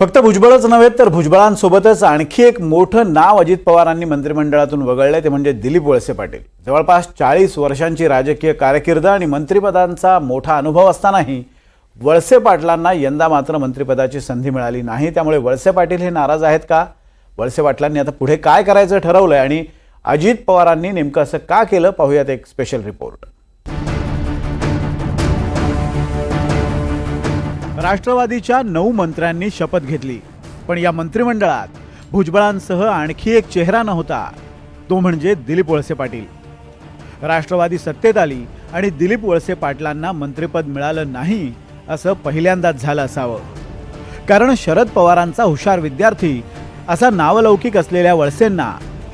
फक्त भुजबळच नव्हे तर भुजबळांसोबतच आणखी एक मोठं नाव अजित पवारांनी मंत्रिमंडळातून वगळलंय ते म्हणजे दिलीप वळसे पाटील. जवळपास चाळीस वर्षांची राजकीय कारकीर्द आणि मंत्रिपदांचा मोठा अनुभव असतानाही वळसे पाटलांना यंदा मात्र मंत्रिपदाची संधी मिळाली नाही. त्यामुळे वळसे पाटील हे नाराज आहेत का? वळसे पाटलांनी आता पुढे काय करायचं ठरवलंय? आणि अजित पवारांनी नेमकं असं का केलं? पाहूयात एक स्पेशल रिपोर्ट राष्ट्रवादीच्या नऊ मंत्र्यांनी शपथ घेतली. पण या मंत्रिमंडळात भुजबळांसह आणखी एक चेहरा नव्हता. तो म्हणजे दिलीप वळसे पाटील. राष्ट्रवादी सत्तेत आली आणि दिलीप वळसे पाटलांना मंत्रिपद मिळालं नाही असं पहिल्यांदाच झालं असावं. कारण शरद पवारांचा हुशार विद्यार्थी असा नावलौकिक असलेल्या वळसेंना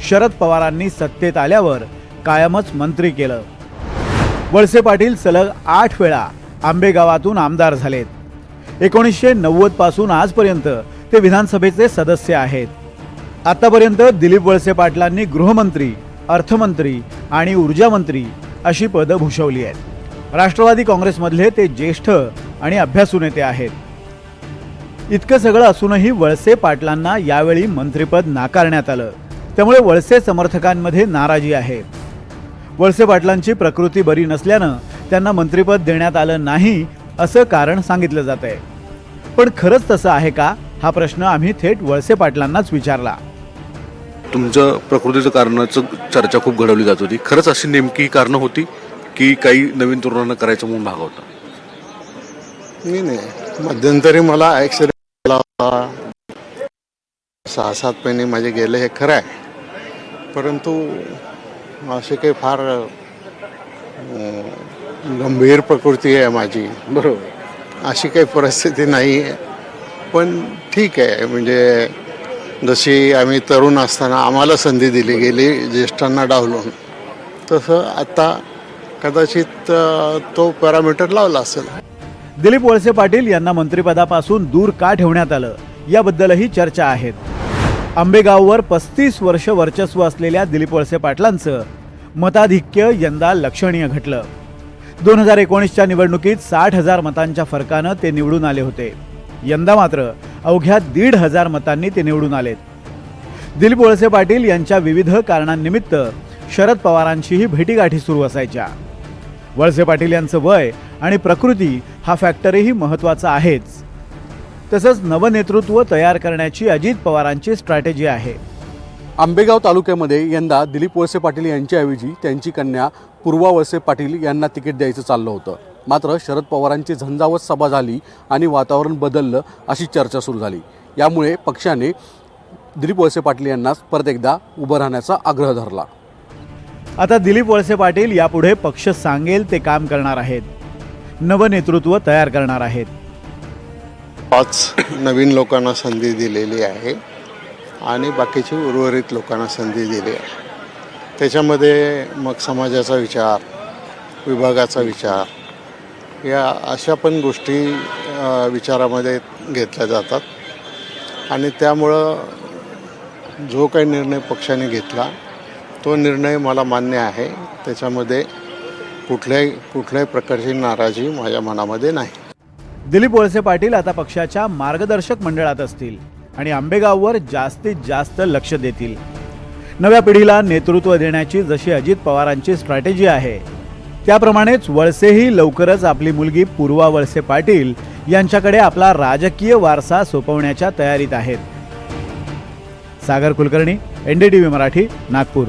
शरद पवारांनी सत्तेत आल्यावर कायमच मंत्री केलं. वळसे पाटील सलग आठ वेळा आंबेगावातून आमदार झालेत. एकोणीसशे नव्वदपासून आजपर्यंत ते विधानसभेचे सदस्य आहेत. आतापर्यंत दिलीप वळसे पाटलांनी गृहमंत्री अर्थमंत्री आणि ऊर्जा मंत्री अशी पदं भूषवली आहेत. राष्ट्रवादी काँग्रेसमधले ते ज्येष्ठ आणि अभ्यासू नेते आहेत. इतकं सगळं असूनही वळसे पाटलांना यावेळी मंत्रिपद नाकारण्यात आलं. त्यामुळे वळसे समर्थकांमध्ये नाराजी आहे. वळसे पाटलांची प्रकृती बरी नसल्यानं त्यांना मंत्रिपद देण्यात आलं नाही असं कारण सांगितलं जात आहे. पण खरंच तसं आहे का? हा प्रश्न आम्ही थेट वळसे पाटलांनाच विचारला. तुमचं प्रकृतीचं कारणाचं चर्चा खूप घडवली जात होती. खरंच अशी नेमकी कारणं होती की काही नवीन तरुणांना करायचं म्हणून भाग होता? नाही नाही. मध्यंतरी मला ॲक्सिडेंट झाला होता. सहा सात महिने माझे गेले हे खरं आहे. परंतु असे काही फार अं, गंभीर प्रकृती आहे माझी. बरोबर. अशी काही परिस्थिती नाही आहे पण ठीक आहे म्हणजे जशी आम्ही तरुण असताना आम्हाला संधी दिली गेली ज्येष्ठांना डावलून. तसं आता कदाचित तो पॅरामीटर लावला असेल. दिलीप वळसे पाटील यांना मंत्रिपदापासून दूर का ठेवण्यात आलं? याबद्दलही चर्चा आहेत. आंबेगाववर पस्तीस वर्ष वर्चस्व असलेल्या दिलीप वळसे पाटलांचं मताधिक्य यंदा लक्षणीय घटलं. दोन हजार एकोणीसच्या निवडणुकीत साठ हजार मतांच्या फरकानं ते निवडून आले होते. यंदा मात्र अवघ्या दीड हजार मतांनी ते निवडून आलेत. दिलीप वळसे पाटील यांच्या विविध कारणांनिमित्त शरद पवारांशीही भेटीगाठी सुरू असायच्या. वळसे पाटील यांचं वय आणि प्रकृती हा फॅक्टरही महत्त्वाचा आहेच. तसंच नवनेतृत्व तयार करण्याची अजित पवारांची स्ट्रॅटेजी आहे. आंबेगाव तालुक्यामध्ये यंदा दिलीप वळसे पाटील यांच्याऐवजी त्यांची कन्या पूर्वा वळसे पाटील यांना तिकीट द्यायचं चाललं होतं. मात्र शरद पवारांची झंझावत सभा झाली आणि वातावरण बदललं अशी चर्चा सुरू झाली. यामुळे पक्षाने दिलीप वळसे पाटील यांनाच परत एकदा उभं राहण्याचा आग्रह धरला. आता दिलीप वळसे पाटील यापुढे पक्ष सांगेल ते काम करणार आहेत. नवनेतृत्व तयार करणार आहेत. पाच नवीन लोकांना संधी दिलेली आहे. आणि बाकीची उर्वरित लोकांना संधी दिली आहे. त्याच्यामध्ये मग समाजाचा विचार विभागाचा विचार या अशा पण गोष्टी विचारामध्ये घेतल्या जातात. आणि त्यामुळं जो काही निर्णय पक्षाने घेतला तो निर्णय मला मान्य आहे. त्याच्यामध्ये कुठल्याही कुठल्याही प्रकारची नाराजी माझ्या मनामध्ये नाही. दिलीप वळसे पाटील आता पक्षाच्या मार्गदर्शक मंडळात असतील. आणि आंबेगाववर जास्तीत जास्त लक्ष देतील. नव्या पिढीला नेतृत्व देण्याची जशी अजित पवारांची स्ट्रॅटेजी आहे त्याप्रमाणेच वळसेही लवकरच आपली मुलगी पूर्वा वळसे पाटील यांच्याकडे आपला राजकीय वारसा सोपवण्याच्या तयारीत आहेत. सागर कुलकर्णी एनडीटीव्ही मराठी नागपूर.